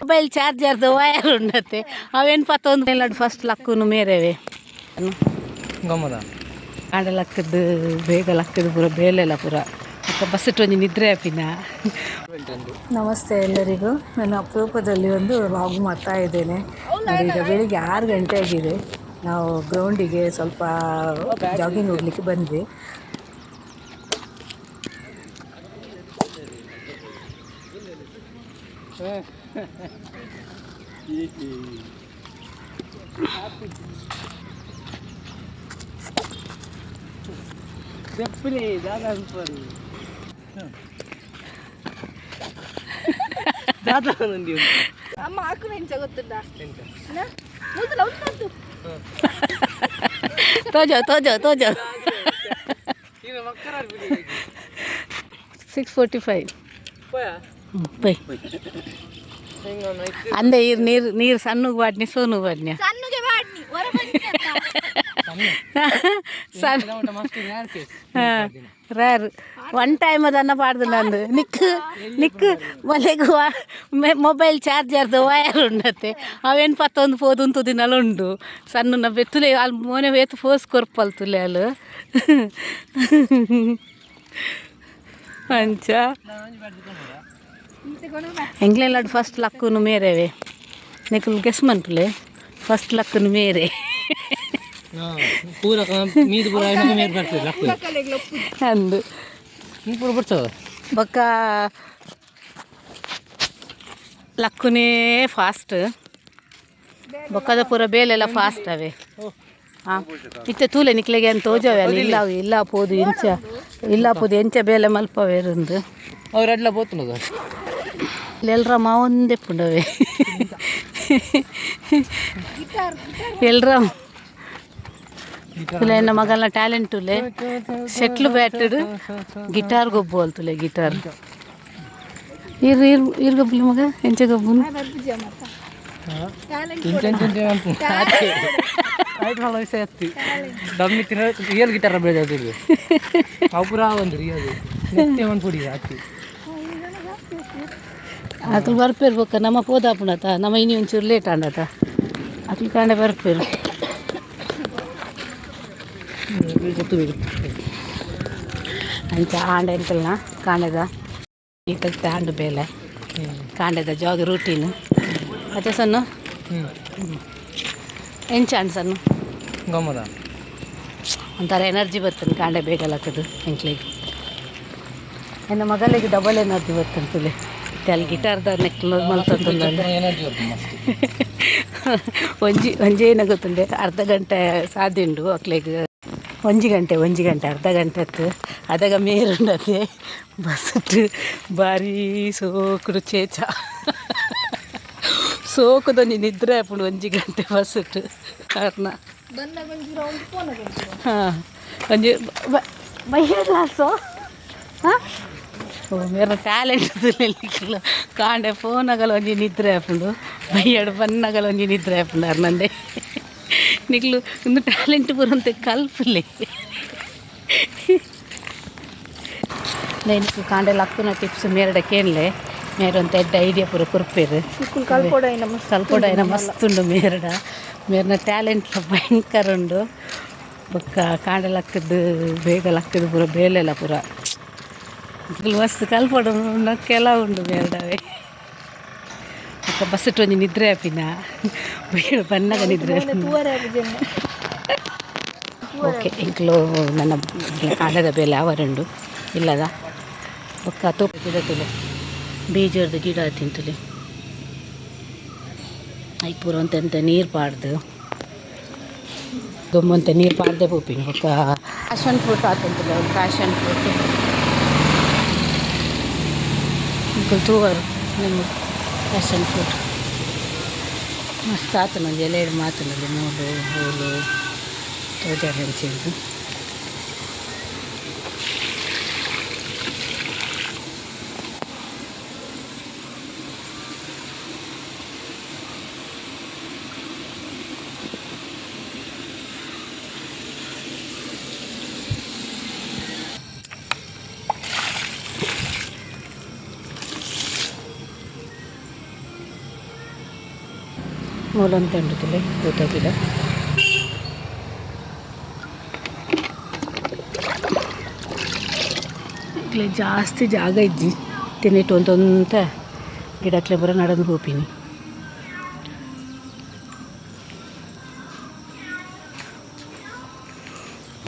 Mobile charger wire ಉಂಡತ್ತೆ. ಅವೇನ್ ಪತ್ತೊಂದು ಫಸ್ಟ್ ಲಕ್ಕು ಮೇರೆವೆ. ಆಡ ಲಕ್ಕದ್ದು ಬೇಗ ಲಕ್ಕದ್ದು ಪೂರ ಬೇಲೆಲ್ಲ ಪೂರ. ಅಕ್ಕ ಬಸ್ ಒಂಜಿ ನಿದ್ರೆ ಅಪಿನಾ. ನಮಸ್ತೆ ಎಲ್ಲರಿಗೂ. ನಾನು ಅಪರೂಪದಲ್ಲಿ ಒಂದು ವ್ಲಾಗ್ ಮಾಡ್ತಾ ಇದ್ದೇನೆ. ಈಗ ಬೆಳಿಗ್ಗೆ ಆರು ಗಂಟೆ ಆಗಿದೆ. ನಾವು ಗ್ರೌಂಡಿಗೆ ಸ್ವಲ್ಪ ಜಾಗಿಂಗ್ ಹೋಗ್ಲಿಕ್ಕೆ ಬಂದ್ವಿ. చెప్పులే దాదాపు పరు దాదాపునండి అమ్మ ఆకు నేను చదువుతుందా ముందు అవుతుంది తోజో తోజో సిక్స్ ఫార్టీ ఫైవ్ పోయి ಅಂದ ಇರ್ ನೀರು ನೀರು ಸಣ್ಣಗೆ ಬಾಡ್ನಿ ಸೋನು ಬಾಡ್ನಿ ರಾರು ಒನ್ ಟೈಮ್ ಅದನ್ನ ಪಾಡ್ದು ನಂದು ನಿಕ್ ನಿಕ್ ಮಲೆಗೂ ಮೊಬೈಲ್ ಚಾರ್ಜರ್ದು ವಯರ್ ಉಂಡತ್ತೆ ಅವೇನು ಪತ್ತೊಂದು ಪೋದು ಅಂತ ದಿನಲ್ಲ ಉಂಡು ಸಣ್ಣ ಬೆತ್ತುಲೆ ಅಲ್ಲಿ ಮೋನೆ ಬೇತು ಫೋಸ್ ಕೊರ್ಪಲ್ ತುಲೆ ಅಲ್ಲಿ ಮಂಚ ಎಂಗ್ಲೆಂಡ್ ಲಾಡು ಫಸ್ಟ್ ಲಕ್ಕುನು ಮೇರೆವೆ ನಿಕುಲು ಗೆಸ್ ಮನ್ಪುಲೆ ಫಸ್ಟ್ ಲಕ್ಕುನು ಮೇರೆ. ಪೂರ ಬೊಕ್ಕ ಲಕ್ಕುನೇ ಫಾಸ್ಟ್ ಬೊಕ್ಕದ ಪೂರ ಬೇಲೆಲ್ಲ ಫಾಸ್ಟ್ ಅವೆ. ಹಾಂ ಇತ್ತೆ ತೂಲೆ ನಿಕ್ಲೆಗೆ ಅಂತ ತೋಜವೆ ಅಲ್ಲಿ. ಇಲ್ಲ ಇಲ್ಲ ಪೋದು ಇಂಚ ಇಲ್ಲ ಪೋದು ಎಂಚ ಬೇಲೆ ಮಲ್ಪವೇರುಂದು ಅವರೆಲ್ಲ ಬೋತನದ? ಎಲ್ರ ಮಾವೊಂದೇ ಪುಂಡವೆ. ಎಲ್ರ ಇಲ್ಲ ನನ್ನ ಮಗನ ಟ್ಯಾಲೆಂಟ್ ತುಲೆ ಶೆಟ್ಲ್ ಬ್ಯಾಟಡ್ ಗಿಟಾರ್ ಗೊಬ್ಬು ಅಲ್ತುಲೆ ಗಿಟಾರ್. ಇರ್ ಇರ್ ಇರ್ ಗೊಬ್ಬಲಿ ಮಗ ಎಂಚೆ ಗೊಬ್ಬು ಡಮ್ಮಿ ತಿನ್ನ ರಿಯಲ್ ಗಿಟಾರ. ಬೆಳೆದಿದೆ ಅವು ಪೂರ ಒಂದು ರಿಯಲ್ ಅದು ಒಂದು ಪುಡಿ ಹಾಕಿ ಅಕ್ಲು ಬರ್ಪಿರ್ಬೇಕ ನಮ್ಮ ಪೋದಾಪುಣತ ನಮ್ಮ ಇನಿ ಒಂಚೂರು ಲೇಟ್ ಆಂಡತ ಅಕ್ಲು ಕಾಂಡ ಬರ್ಪಿರು. ಅಂಚ ಆಂಡ ಎಂಕಲ್ನ ಕಾಂಡೆದ? ಈತ ಆಂಡು ಬೇಲೆ. ಕಾಂಡದ ಜಾಗ ರೂಟೀನ್ ಮತ್ತೆ ಸಣ್ಣ ಎಂಚ ಅಂಡ್ ಸಣ್ಣ ಗಮ್ಮದ ಒಂಥರ ಎನರ್ಜಿ ಬರ್ತದೆ ಕಾಂಡೆ ಬೇಗ ಲಕ್ಕದು ಎಂಕ್ಲಿಗೆ ನನ್ನ ಮಗಲಿಗೆ ಡಬಲ್ ಎನರ್ಜಿ ಬರ್ತದೆ ತುಲೆ ಅಲ್ಲಿ ಗಿಟಾರ್ದ ನೆಕ್ ಮಲ್ತಂತಂದ ಎನರ್ಜಿ ಒಂಜಿ ಒಂಜಿ ಏನಾಗುತ್ತಂಡೆ ಅರ್ಧ ಗಂಟೆ ಸಾದಿಂಡು ಅಕ್ಲೆಗ್. ಒಂಜಿ ಗಂಟೆ ಒಂಜಿ ಗಂಟೆ ಅರ್ಧ ಗಂಟೆ ಹೊತ್ತು ಅದಾಗ ಮೇರುಂಡತೆ ಬಸ್ಸಟ್ಟು ಬಾರಿ ಸೋಕುಡು ಚೇಚ ಸೋಕುದೊಂಜಿ ನಿದ್ರೆ ಆಪುಂಡು ಒಂಜಿ ಗಂಟೆ ಬಸ್ಸಟ್ಟು ಕಾರಣ ಹಾಂ ಒಂಜಿ ಬಯ್ಯ ಸೊ ಹಾಂ? ಮೇರ ಟ್ಯಾಲೆಂಟ್ದಲ್ಲ ಕಾಂಡೆ ಫೋನಾಗಲ ಒಂಜಿ ನಿದ್ರೆ ಆಪುಂಡು. ಬೈಯಡು ಬಣ್ಣಗಳ ಒಂಜಿ ನಿದ್ರೆ ಆಪುಂಡು ಅರ್ನಂದೆ. ನಿಕ್ಲು ಇಂದು ಟ್ಯಾಲೆಂಟ್ ಬರುವಂತೆ ಕಲ್ಪಲೆ ನೆನಪು ಕಾಂಡೆ ಲಕ್ಕುನ ಟಿಪ್ಸ್ ಮೇರಡ ಕೇಳಲೆ. ಮೇರೊಂತ ಎಡ್ಡ ಐಡಿಯಾ ಪೂರ ಕೊರ್ಪೇರು. ಕಲ್ಪೋಡ ಏನ ಮಸ್ತ್ ಉಂಡು ಮೇರಡ. ಮೇರಿನ ಟ್ಯಾಲೆಂಟ್ ಭಯಂಕರ ಉಂಡು. ಬೊಕ್ಕ ಕಾಂಡೆ ಲಕ್ಕದ್ದು ಬೇಗ ಲಕ್ಕದು ಪೂರ ಬೇಲೆಲ್ಲ ಪೂರ. ಮಸ್ತ್ ಕಲ್ಪಡು ನಕ್ಕೆಲ್ಲ ಉಂಡು ಅಕ್ಕ ಬಸ್ ಇಟ್ಟು ಒಂಜಿ ನಿದ್ರೆ ಆಪಿನ ಬನ್ನಗ ನಿದ್ರೆ ಓಕೆ ಇಂಕ್ಲು ನನ್ನ ಕಾಲದ ಬೆಲೆ ಅವರುಂಡು. ಇಲ್ಲದ? ಬೊಕ್ಕ ತೋಪ ಗಿಡ ತುಲೆ ಬೀಜದ ಗಿಡ ತಿಂತುಲೆ. ಐ ಪೂರ ಅಂತ ನೀರು ಪಾಡ್ದು. ಗೊಮ್ಮಂತ ನೀರು ಪಾಡ್ದೆ ಪೋಪಿನ. ಬೊಕ್ಕ ಪ್ಯಾಷನ್ ಫ್ರೂಟ್ ಆತಂತಲ್ಲ ಒಂದು ಪ್ಯಾಷನ್ ಫ್ರೂಟ್ ಇಂಕಲ್ ನಿಮಗೆ ಪ್ಯಾಷನ್ ಫ್ರೂಟ್ ಮಸ್ತ್ ಆತು ನಂಗೆ ಎಲೆ ಮಾತನಲ್ಲಿ ನೋಡು ಹೂಲು ತೋಜಾರ ಹೆಂಚಿದ್ದು ಮೂಲಂತ ಉಂಡುತ್ತಲೆ ಗೊತ್ತಾಗಿಲ್ಲ ಇಲ್ಲಿ ಜಾಸ್ತಿ ಜಾಗ ಇಜ್ಜಿ ತಿನ್ನಿಟ್ಟು ಒಂದೊಂತ ಗಿಡಕ್ಕೆ ಬರ ನಡೆದು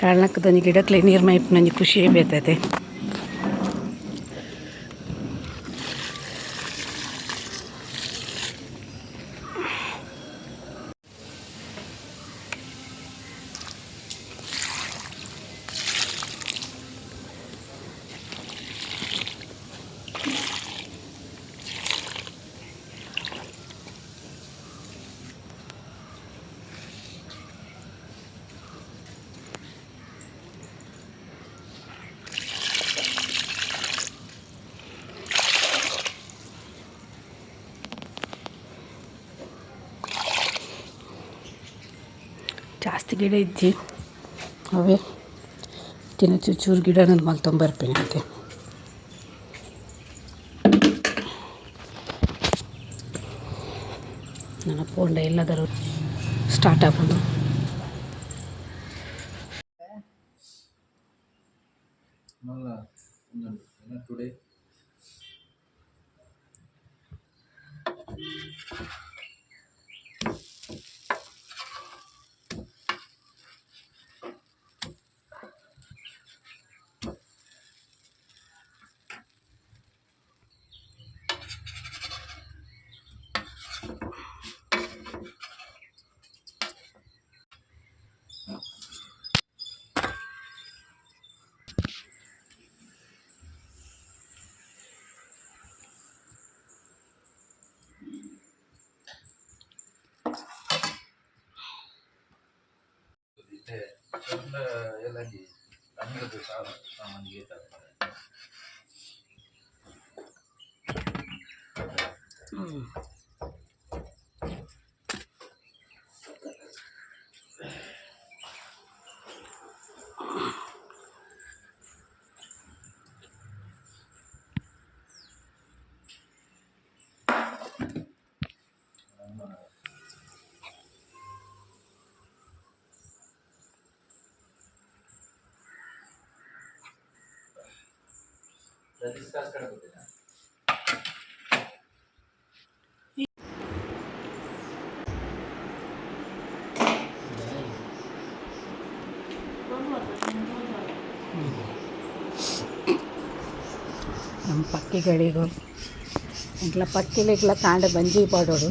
ಕಾರಣಕ್ಕೆ ನನಗೆ ಗಿಡಕ್ಕೆ ನೀರು ಮೈಪ್ ನನಗೆ ಖುಷಿಯೇ ಬೇತೈತೆ. ಜಾಸ್ತಿ ಗಿಡ ಇದ್ದಿ. ಅವೇ ತಿನ್ನ ಚೂರು ಗಿಡ ನಾನು ಮಲ್ತೊಂಬರ್ಪೇನೆ ಅಂತೆ ನನ್ನ ಪೋಂಡ ಎಲ್ಲದರೂ ಸ್ಟಾರ್ಟ್ ಆಗ್ಬೋದು. today. ಎಲ್ಲ ಎಲ್ಲ ಅನ್ನದ ಸಾಮಾನಿಗೆ ತರ್ತಾರೆ ಡಿಸ್ಕಸ್ ನಮ್ಮ ಪಕ್ಕಿಗಳಿಗೂ ಇಟ್ಲ ಪಕ್ಕಿಲಿಗ್ಲ ಕಾಂಡ ಬಂಜಿ ಪಾಡೋಡು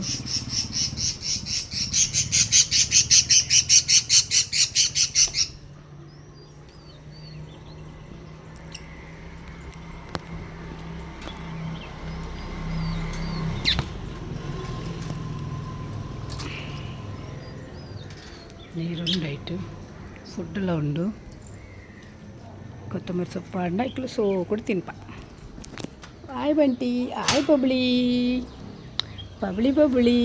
ನೀರುಂಡಾಯಿತು ಫುಡ್ ಎಲ್ಲ ಉಂಡು ಕೊತ್ತಂಬರಿ ಸೊಪ್ಪು ಅಂಡ ಇಕ್ಕಲು ಸೋ ಕೂಡ ತಿನ್ಪ ಆಯ್ ಬಂಟಿ ಆಯ್ ಬಬ್ಳಿ ಬಬ್ಳಿ ಬಬ್ಳಿ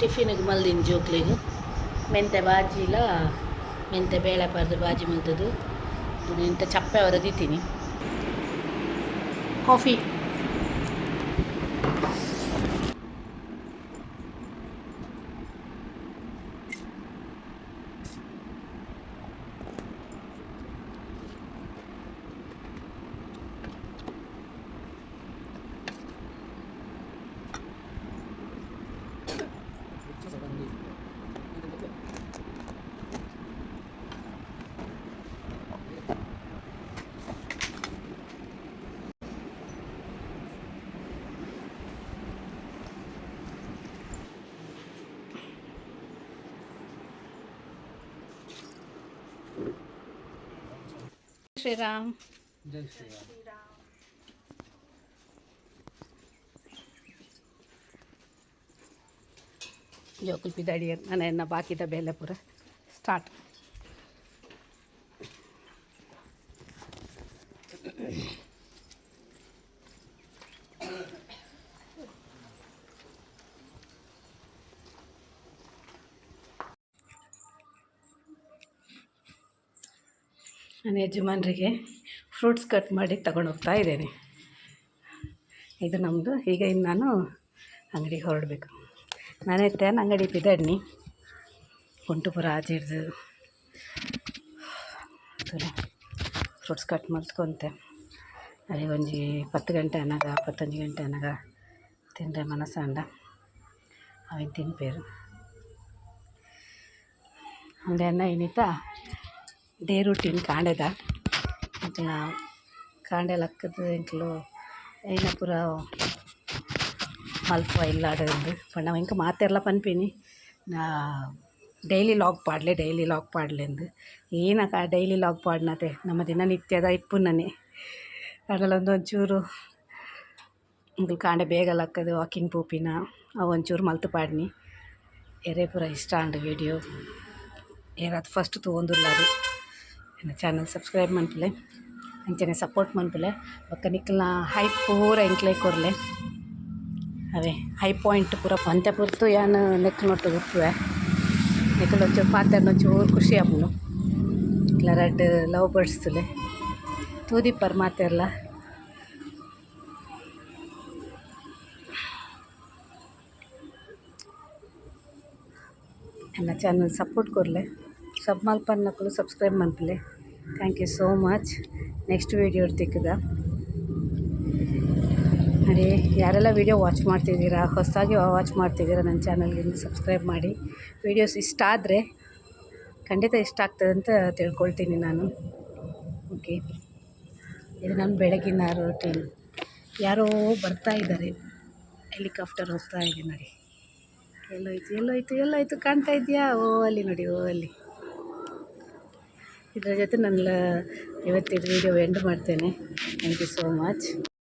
ಟಿಫಿನಿಗೆ ಮಲ್ದಿನ ಜೋಕ್ಲಿಗೆ ಮೆಂತೆ ಬಾಜಿಲ ಮೆಂತೆ ಬೇಳೆ ಪರ್ದು ಬಾಜಿ ಮಂತದ್ದು ಎಂಥ ಚಪ್ಪೆ ಹೊರದಿತ್ತೀನಿ ಕಾಫಿ ಶ್ರೀರಾಮ್ ಜೈ ಶ್ರೀರಾಮ್ ಜೋಕುಲ್ ಪಿದಾಡಿ ನನ್ನ ಎನ್ನ ಬಾಕಿದ ಬೇಲೆ ಪೂರ ಸ್ಟಾರ್ಟ್ ನನ್ನ ಯಜಮಾನರಿಗೆ ಫ್ರೂಟ್ಸ್ ಕಟ್ ಮಾಡಿ ತಗೊಂಡು ಹೋಗ್ತಾ ಇದ್ದೇನೆ. ಇದು ನಮ್ಮದು ಈಗ ಇನ್ನು ನಾನು ಅಂಗಡಿಗೆ ಹೊರಡಬೇಕು. ನಾನೇ ತೇನ ಅಂಗಡಿ ಬಿದಣ್ಣಿ ಕುಂಟುಪುರ ಆಚೆ ಹಿಡ್ದು ಫ್ರೂಟ್ಸ್ ಕಟ್ ಮಾಡ್ಸ್ಕೊಂತೆ. ಅಲ್ಲಿ ಒಂಜಿ ಪತ್ತು ಗಂಟೆ ಅನ್ನಾಗ ಪತ್ತೊಂದು ಗಂಟೆ ಅನ್ನಾಗ ತಿಂದರೆ ಮನಸ್ಸಾಂಡ. ಅವೇನು ತಿನ್ಪೇರು. ಅಂದೆ ಅನ್ನ ಏನಿತ್ತ ಡೇ ರೂಟೀನ್ ಕಾಂಡೆದ. ಅದನ್ನ ಕಾಂಡೆ ಲಕ್ಕದ ಇಂಕ್ಲು ಏನ ಪೂರ ಮಲ್ಪ ಇಲ್ಲಾಡದು ಪಂಡ ನಾವು ಇಂಕ ಮಾತೆರ್ಲ ಪನ್ಪಿನಿ. ನಾ ಡೈಲಿ ಲಾಗ್ ಪಾಡ್ಲೆ, ಡೈಲಿ ಲಾಗ್ ಪಾಡ್ಲೆ ಅಂದು. ಏನಕ ಡೈಲಿ ಲಾಗ್ ಪಾಡ್ನತೆ? ನಮ್ಮ ದಿನನಿತ್ಯದ ಇಪ್ಪುನನೆ. ಅದರಲ್ಲೊಂದು ಒಂಚೂರು ಇಂಕ್ಲು ಕಾಂಡೆ ಬೇಗ ಲಕ್ಕದು, ವಾಕಿಂಗ್ ಪೂಪಿನ ಒಂಚೂರು ಮಲ್ತು ಪಾಡ್ನಿ. ಎರೆ ಪೂರ ಇಷ್ಟ ಅಂಡು ವಿಡಿಯೋ ಏನಾದ್ರು ಫಸ್ಟ್ ತೊಗೊಂದಿಲ್ಲ ಅದು ನನ್ನ ಚಾನಲ್ ಸಬ್ಸ್ಕ್ರೈಬ್ ಮನ್ಪಲೆ ಅಂಚನೆ ಸಪೋರ್ಟ್ ಮನ್ಪಲೆ ಬೊಕ್ಕ ನಿಕ್ಕಲ್ನ ಹೈ ಪೂರ ಎಂಕ್ಲೆ ಕೊರ್ಲೆ ಅವೇ ಹೈ ಪಾಯಿಂಟ್ ಪೂರ ಪಂತೆ ಪುರ್ತು ಯಾನು ನೆಕ್ ನೋಟು ಗುರ್ತುವೆ ನೆಕ್ಕಲ್ ಒಂಚೂರು ಪಾತ್ರೆ ಒಂಚೂರು ಖುಷಿ ಆಪುಂಡು ಇಟ್ಲ ರಡ್ಡ್ ಲವ್ ಬರ್ಡ್ಸ್ತುಲೆ ತೂದಿಪ್ಪರ್ ಮಾತೆರ್ಲ ನನ್ನ ಚಾನಲ್ ಸಪೋರ್ಟ್ ಕೊರ್ಲೆ ಸಬ್ ಮಲ್ಪನ್ನಕ್ಕಲು subscribe ಮನ್ಪಲೆ thank you so much next video ತಿಕ್ಕದ ನೋಡಿ, ಯಾರೆಲ್ಲ ವೀಡಿಯೋ ವಾಚ್ ಮಾಡ್ತಿದ್ದೀರಾ, ಹೊಸದಾಗಿ ವಾಚ್ ಮಾಡ್ತಿದ್ದೀರಾ ನನ್ನ ಚಾನಲ್ಗೆ ಸಬ್ಸ್ಕ್ರೈಬ್ ಮಾಡಿ. ವೀಡಿಯೋಸ್ ಇಷ್ಟ ಆದರೆ ಖಂಡಿತ ಇಷ್ಟ ಆಗ್ತದೆ ಅಂತ ತಿಳ್ಕೊಳ್ತೀನಿ ನಾನು. ಓಕೆ ಇದು ನಾನು ಬೆಳಗಿನ ರೂಟೀನ್ ಯಾರೋ ಬರ್ತಾ ಇದ್ದಾರೆ. ಹೆಲಿಕಾಪ್ಟರ್ ಹೋಗ್ತಾ ಇದೆ ನೋಡಿ. ಎಲ್ಲೋಯ್ತು ಎಲ್ಲೋಯ್ತು ಎಲ್ಲೋಯ್ತು ಕಾಣ್ತಾ ಇದೆಯಾ ಓ, ಅಲ್ಲಿ ನೋಡಿ, ಓ, ಅಲ್ಲಿ. ಇದರ ಜೊತೆ ನನ್ನ ಇವತ್ತಿನ ವೀಡಿಯೋ ಎಂಡ್ ಮಾಡ್ತೇನೆ. Thank you so much